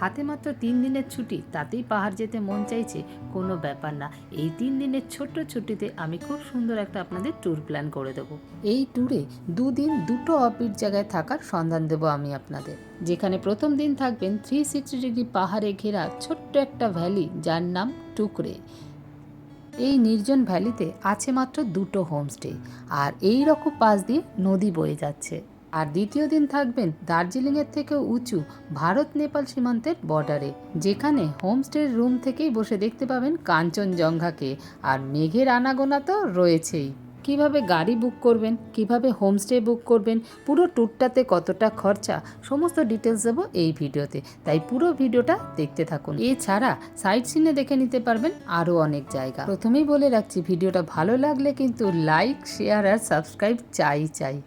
হাতে মাত্র তিন দিনের ছুটি, তাতেই পাহাড় যেতে মন চাইছে, কোনো ব্যাপার না। এই তিন দিনের ছোট্ট ছুটিতে আমি খুব সুন্দর একটা আপনাদের ট্যুর প্ল্যান করে দেবো। এই ট্যুরে দুদিন দুটো অফবিট জায়গায় থাকার সন্ধান দেবো আমি আপনাদের। যেখানে প্রথম দিন থাকবেন থ্রি সিক্সটি ডিগ্রি পাহাড়ে ঘেরা ছোট্ট একটা ভ্যালি যার নাম টুকরে। এই নির্জন ভ্যালিতে আছে মাত্র দুটো হোমস্টে আর এই রকম পাশ দিয়ে নদী বয়ে যাচ্ছে। আর দ্বিতীয় দিন থাকবেন দার্জিলিংয়ের থেকেও উঁচু ভারত নেপাল সীমান্তের বর্ডারে, যেখানে হোমস্টের রুম থেকেই বসে দেখতে পাবেন কাঞ্চনজঙ্ঘাকে। আর মেঘের আনাগোনা তো রয়েছেই। কীভাবে গাড়ি বুক করবেন, কীভাবে হোমস্টে বুক করবেন, পুরো ট্যুরটাতে কতটা খরচা, সমস্ত ডিটেলস দেবো এই ভিডিওতে। তাই পুরো ভিডিওটা দেখতে থাকুন। এছাড়া সাইট সিনে দেখে নিতে পারবেন আরও অনেক জায়গা। প্রথমেই বলে রাখছি, ভিডিওটা ভালো লাগলে কিন্তু লাইক, শেয়ার আর সাবস্ক্রাইব চাই চাই।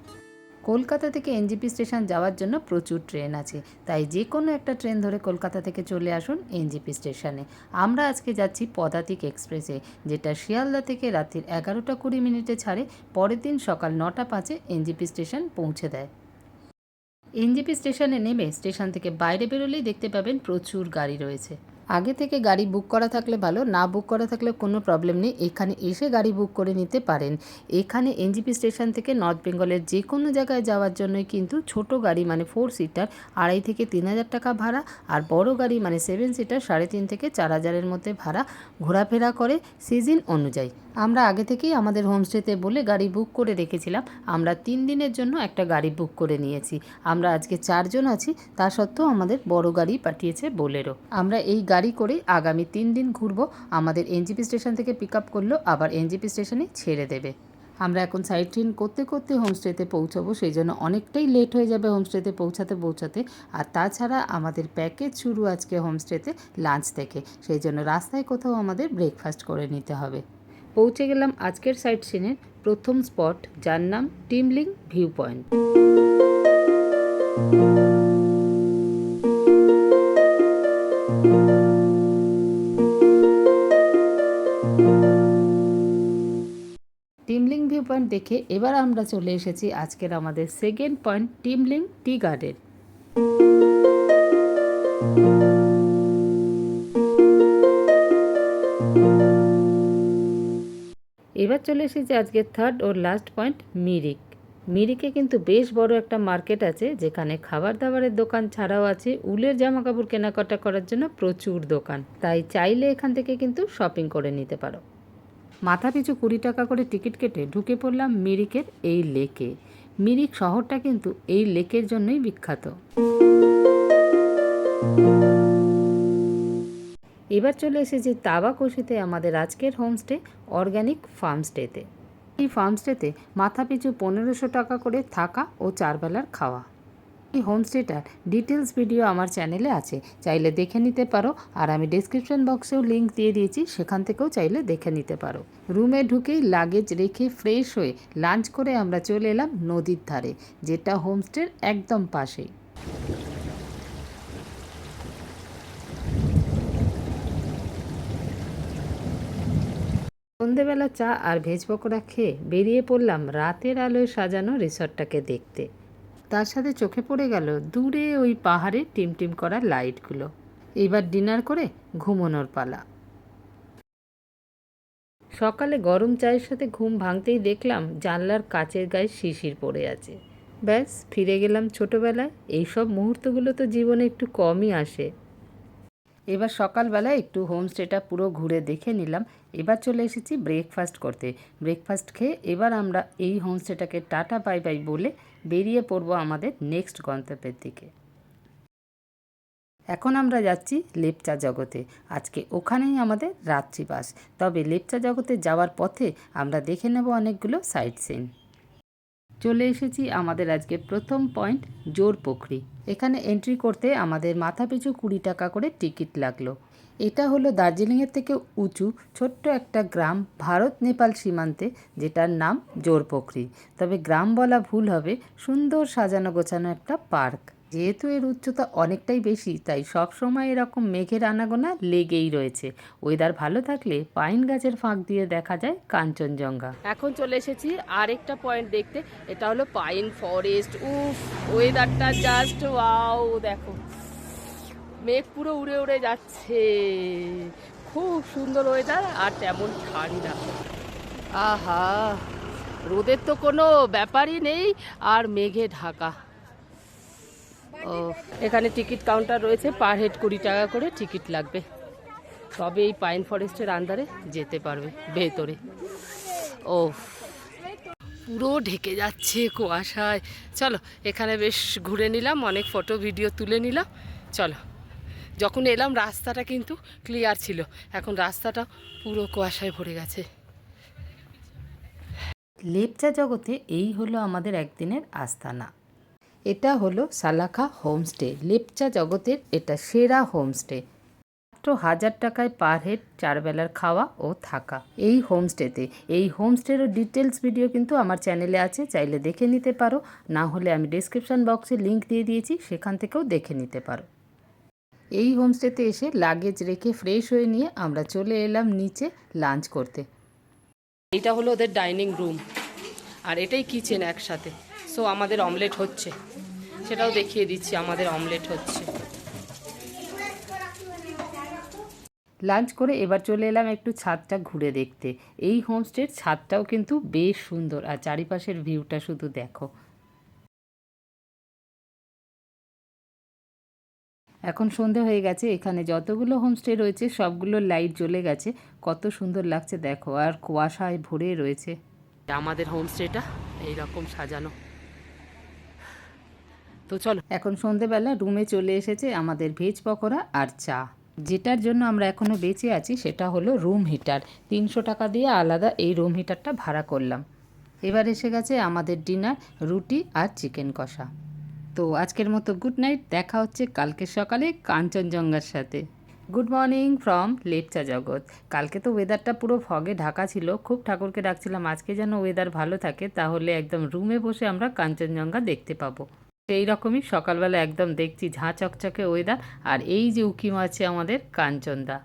কলকাতা থেকে এনজিপি স্টেশন যাওয়ার জন্য প্রচুর ট্রেন আছে। তাই যে কোনো একটা ট্রেন ধরে কলকাতা থেকে চলে আসুন এনজিপি স্টেশনে। আমরা আজকে যাচ্ছি পদাতিক এক্সপ্রেসে, যেটা শিয়ালদা থেকে রাত্রির এগারোটা কুড়ি মিনিটে ছাড়ে, পরের দিন সকাল নটা পাঁচে এনজিপি স্টেশন পৌঁছে দেয়। এনজিপি স্টেশনে নেমে স্টেশন থেকে বাইরে বেরোলেই দেখতে পাবেন প্রচুর গাড়ি রয়েছে। আগে থেকে গাড়ি বুক করা থাকলে ভালো, না বুক করা থাকলে কোনো প্রবলেম নেই। এখানে এসে গাড়ি বুক করে নিতে পারেন। এখানে এনজিপি স্টেশন থেকে নর্থ বেঙ্গলের যে কোনো জায়গায় যাওয়ার জন্যই কিন্তু ছোট গাড়ি মানে ফোর সিটার আড়াই থেকে তিন হাজার টাকা ভাড়া আর বড় গাড়ি মানে সেভেন সিটার সাড়ে তিন থেকে চার হাজারের মধ্যে ভাড়া ঘোরাফেরা করে সিজন অনুযায়ী। আমরা আগে থেকেই আমাদের হোমস্টেতে বলে গাড়ি বুক করে রেখেছিলাম। আমরা তিন দিনের জন্য একটা গাড়ি বুক করে নিয়েছি। আমরা আজকে চারজন আছি, তা সত্ত্বেও আমাদের বড় গাড়ি পাঠিয়েছে বোলেরো। আমরা এই গাড়ি করে আগামী তিন দিন ঘুরবো। আমাদের এনজিপি স্টেশন থেকে পিক আপ করল, আবার এনজিপি স্টেশনে ছেড়ে দেবে। আমরা এখন সাইড ট্রিন করতে করতে হোমস্টেতে পৌঁছাবো, সেই জন্য অনেকটাই লেট হয়ে যাবে হোমস্টেতে পৌঁছাতে পৌঁছাতে। আর তাছাড়া আমাদের প্যাকেজ শুরু আজকে হোমস্টেতে লাঞ্চ থেকে, সেই জন্য রাস্তায় কোথাও আমাদের ব্রেকফাস্ট করে নিতে হবে। পৌঁছে গেলাম আজকের সাইট সিনের প্রথম স্পট, যার নাম Timling view point Timling view point দেখে এবার আমরা চলে এসেছি আজকের আমাদের second point, Timling tea garden. এবার চলে এসেছি আজকের থার্ড ও লাস্ট পয়েন্ট মিরিক। মিরিকে কিন্তু বেশ বড় একটা মার্কেট আছে, যেখানে খাবার দাবারের দোকান ছাড়াও আছে, উলের জামা কাপড় কেনাকাটা করার জন্য প্রচুর দোকান। তাই চাইলে এখান থেকে কিন্তু শপিং করে নিতে পারো। মাথা পিছু কুড়ি টাকা করে টিকিট কেটে ঢুকে পড়লাম মিরিকের এই লেকে মিরিক শহরটা কিন্তু এই লেকের জন্যই বিখ্যাত। এবার চলে এসেছি তাবাকশিতে আমাদের আজকের হোমস্টে অর্গ্যানিক ফার্মস্টেতে এই ফার্মস্টেতে মাথা পিছু পনেরোশো টাকা করে থাকা ও চারবেলার খাওয়া। এই হোমস্টেটার ডিটেলস ভিডিও আমার চ্যানেলে আছে, চাইলে দেখে নিতে পারো আর আমি ডেসক্রিপশন বক্সেও লিঙ্ক দিয়ে দিয়েছি, সেখান থেকেও চাইলে দেখে নিতে পারো। রুমে ঢুকেই লাগেজ রেখে ফ্রেশ হয়ে লাঞ্চ করে আমরা চলে এলাম নদীর ধারে, যেটা হোমস্টের একদম পাশেই। সন্ধেবেলা চা আর ভেজ পকোড়া খেয়ে বেরিয়ে পড়লাম রাতের আলোয় সাজানো রিসর্টটাকে দেখতে। তার সাথে চোখে পড়ে গেল দূরে ওই পাহাড়ে টিমটিম করা লাইটগুলো। এবার ডিনার করে ঘুমোনোর পালা। সকালে গরম চায়ের সাথে ঘুম ভাঙতেই দেখলাম জানলার কাচের গায়ে শিশির পড়ে আছে। ব্যাস, ফিরে গেলাম ছোটোবেলায়। এইসব মুহূর্তগুলো তো জীবনে একটু কমই আসে। এবার সকালবেলা একটু হোমস্টেটা পুরো ঘুরে দেখে নিলাম এবার চলে এসেছি ব্রেকফাস্ট করতে। ব্রেকফাস্ট খেয়ে এবার আমরা এই হোমস্টেটাকে টাটা বাই বাই বলে বেরিয়ে পড়ব আমাদের নেক্সট গন্তব্যের দিকে। এখন আমরা যাচ্ছি লেপচা জগতে। আজকে ওখানেই আমাদের রাত্রিবাস। তবে লেপচা জগতে যাওয়ার পথে আমরা দেখে নেব অনেকগুলো সাইট সিন চলে এসেছি আমাদের আজকে প্রথম পয়েন্ট জোর পুখরি এখানে এন্ট্রি করতে আমাদের মাথা পিছু কুড়ি টাকা করে টিকিট লাগল। এটা হলো দার্জিলিংয়ের থেকে উঁচু ছোট্ট একটা গ্রাম ভারত নেপাল সীমান্তে, যেটার নাম জোরপোখরি। তবে গ্রাম বলা ভুল হবে, সুন্দর সাজানো গোছানো একটা পার্ক। যেহেতু এর উচ্চতা অনেকটাই বেশি, তাই সব সময় এরকম মেঘের আনাগোনা লেগেই রয়েছে। ওয়েদার ভালো থাকলে পাইন গাছের ফাঁক দিয়ে দেখা যায় কাঞ্চনজঙ্ঘা। এখন চলে এসেছি আরেকটা পয়েন্ট দেখতে, এটা হলো পাইন ফরেস্ট। উফ, ওয়েদারটা জাস্ট ওয়াও দেখো। মেঘ পুরো উড়ে উড়ে যাচ্ছে। খুব সুন্দর ওয়েদার আর তেমন ঠান্ডা আহা, রোদের তো কোনো ব্যাপারই নেই, আর মেঘে ঢাকা। ও এখানে টিকিট কাউন্টার রয়েছে পার হেড কুড়ি টাকা করে টিকিট লাগবে। তবে এই পাইন ফরেস্টের আন্ডারে যেতে পারবে, ভেতরে। ও পুরো ঢেকে যাচ্ছে কুয়াশায়। চলো, এখানে বেশ ঘুরে নিলাম, অনেক ফটো ভিডিও তুলে নিলাম। চলো। যখন এলাম, রাস্তাটা কিন্তু ক্লিয়ার ছিল। এখন রাস্তাটা পুরো কুয়াশায় ভরে গেছে। লেপচা জগতে এই হলো আমাদের একদিনের আস্তানা। এটা হলো সালাখা হোমস্টে। লেপচা জগতের এটা সেরা হোমস্টে। মাত্র হাজার টাকায় পার হেড চার বেলার খাওয়া ও থাকা। এই হোমস্টেতে। এই হোমস্টেরও ডিটেলস ভিডিও কিন্তু আমার চ্যানেলে আছে। চাইলে দেখে নিতে পারো। না হলে আমি ডিসক্রিপশন বক্সে লিংক দিয়ে দিয়েছি। সেখান থেকেও দেখে নিতে পারো। এই হোমস্টেতে এসে লাগেজ রেখে ফ্রেশ হয়ে নিয়ে আমরা চলে এলাম নিচে লাঞ্চ করতে। এটা হলো ওদের ডাইনিং রুম আর এটাই কিচেন একসাথে। সো আমাদের অমলেট হচ্ছে। সেটাও দেখিয়ে দিচ্ছি আমাদের অমলেট হচ্ছে। লাঞ্চ করে এবার চলে এলাম একটু ছাদটা ঘুরে দেখতে। এই হোমস্টের ছাদটাও কিন্তু বেশ সুন্দর আর চারিপাশের ভিউটা শুধু দেখো। এখন সন্ধে হয়ে গেছে এখানে যতগুলো হোমস্টে রয়েছে সবগুলো লাইট জ্বলে গেছে। কত সুন্দর লাগছে দেখো। আর কুয়াশায় ভরে রয়েছে। আমাদের হোমস্টেটা এইরকম সাজানো। তো চলো। এখন সন্ধেবেলা রুমে চলে এসেছে আমাদের ভেজ পকোড়া আর চা। যেটার জন্য আমরা এখনও বেঁচে আছি সেটা হলো রুম হিটার তিনশো টাকা দিয়ে আলাদা এই রুম হিটারটা ভাড়া করলাম। এবার এসে গেছে আমাদের ডিনার রুটি আর চিকেন কষা। তো আজকের মতো গুড নাইট দেখা হচ্ছে কালকে সকালে কাঞ্চনজঙ্ঘার সাথে। গুড মর্নিং ফ্রম লেপচা জগৎ কালকে তো ওয়েদারটা পুরো ফগে ঢাকা ছিল। খুব ঠাকুরকে ডাকছিলাম, আজকে যেন ওয়েদার ভালো থাকে, তাহলে একদম রুমে বসে আমরা কাঞ্চনজঙ্ঘা দেখতে পাবো। সেই রকমই সকালবেলা একদম দেখছি ঝাঁ চকচকে ওয়েদার আর এই যে উকিম আছে আমাদের কাঞ্চনদা।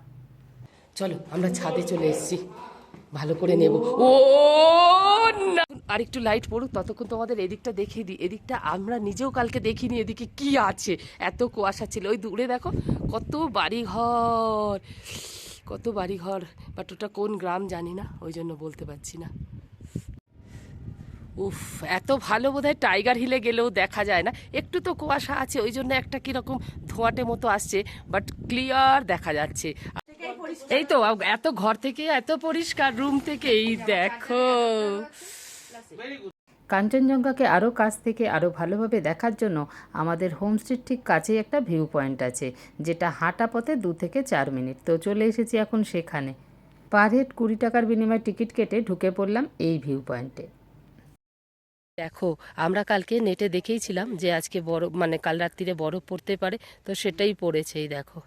চলো, আমরা ছাদে চলে এসেছি। ভালো করে নেব। ও না। আর একটু লাইট পড়ুক ততক্ষণ তোমাদের এদিকটা দেখিয়ে দিই। এদিকটা আমরা নিজেও কালকে দেখিনি এদিকে কি আছে? এত কুয়াশা ছিল। ওই দূরে দেখো কত বাড়ি ঘর কত বাড়ি ঘর বাট ওটা কোন গ্রাম জানি না ওই জন্য বলতে পারছি না। উফ এত ভালো বোধহয় টাইগার হিলে গেলেও দেখা যায় না। একটু তো কুয়াশা আছে ওই জন্য একটা কীরকম ধোঁয়াটে মতো আসছে বাট ক্লিয়ার দেখা যাচ্ছে। এই তো এত ঘর থেকে এত পরিষ্কার রুম থেকে এই দেখো। কাঞ্চনজঙ্ঘাকে আরও কাছ থেকে আরও ভালোভাবে দেখার জন্য আমাদের হোমস্টের ঠিক কাছেই একটা ভিউ পয়েন্ট আছে যেটা হাঁটা পথে দু থেকে চার মিনিট। তো চলে এসেছি এখন সেখানে। পার হেড কুড়ি টাকার বিনিময়ে টিকিট কেটে ঢুকে পড়লাম এই ভিউ পয়েন্টে দেখো আমরা কালকে নেটে দেখেইছিলাম যে আজকে বরফ মানে কাল রাত্রিরে বরফ পড়তে পারে তো সেটাই পড়েছে এই দেখো।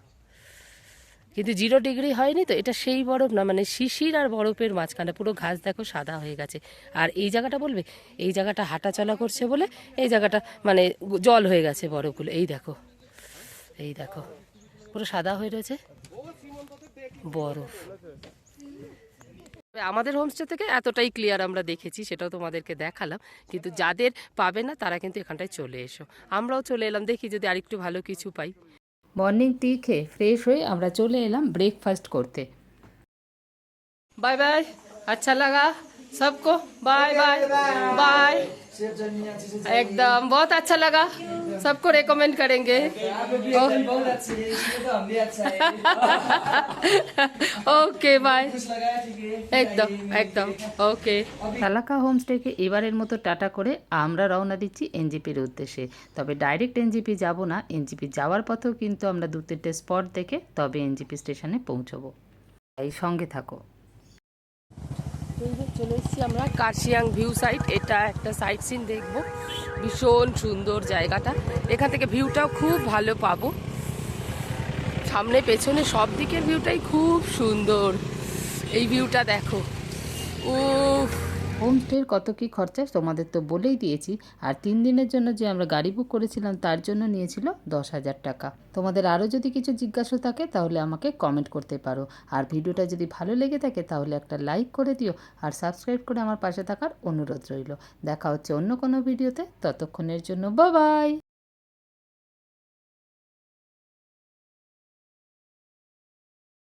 কিন্তু জিরো ডিগ্রি হয়নি তো, এটা সেই বরফ না মানে শিশির আর বরফের মাঝখানে পুরো ঘাস দেখো সাদা হয়ে গেছে। আর এই জায়গাটা বলবে? এই জায়গাটা হাঁটা চলা করছে বলে, এই জায়গাটা মানে জল হয়ে গেছে বরফগুলো। এই দেখো এই দেখো, পুরো সাদা হয়ে রয়েছে বরফ। আমাদের হোমস্টে থেকে এতটাই ক্লিয়ার আমরা দেখেছি, সেটাও তোমাদেরকে দেখালাম। কিন্তু যাদের পাবে না, তারা কিন্তু এখানটায় চলে এসো। আমরাও চলে এলাম, দেখি যদি আরেকটু ভালো কিছু পাই। মর্নিং টি খেয়ে ফ্রেশ হয়ে আমরা চলে এলাম ব্রেকফাস্ট করতে। বাই বাই আচ্ছা লাগা, সবকো, বাই বাই বাই। एकदम बहुत अच्छा लगा सबको रेकमेंड करेंगे बहुत अच्छी है इसलिए तो हम भी अच्छा है ओके बाय कुछ लगाया ठीक है एकदम एकदम ओके সালাকা হোমস্টেকে এবারের মতো টাটা করে আমরা রওনা দিচ্ছি এনজিপির উদ্দেশ্যে তবে ডাইরেক্ট এনজিপি যাব না এনজিপি যাওয়ার পথেও কিন্তু আমরা দু তিনটে স্পট দেখে তবে এনজিপি স্টেশনে পৌঁছবো এই সঙ্গে থাকো এই যে চলে এসেছি আমরা কার্শিয়াং ভিউ সাইট। এটা একটা সাইট সিন দেখব। ভীষণ সুন্দর জায়গাটা। এখান থেকে ভিউটাও খুব ভালো পাবো। সামনে, পেছনে সব দিকের ভিউটাই খুব সুন্দর। এই ভিউটা দেখো। ও হোমস্টের কত কী খরচা তোমাদের তো বলেই দিয়েছি। আর তিন দিনের জন্য যে আমরা গাড়ি বুক করেছিলাম, তার জন্য নিয়েছিল দশ হাজার টাকা। তোমাদের আরও যদি কিছু জিজ্ঞাসা থাকে, তাহলে আমাকে কমেন্ট করতে পারো। আর ভিডিওটা যদি ভালো লেগে থাকে, তাহলে একটা লাইক করে দিও। আর সাবস্ক্রাইব করে আমার পাশে থাকার অনুরোধ রইল। দেখা হচ্ছে অন্য কোনো ভিডিওতে। ততক্ষণের জন্য বাই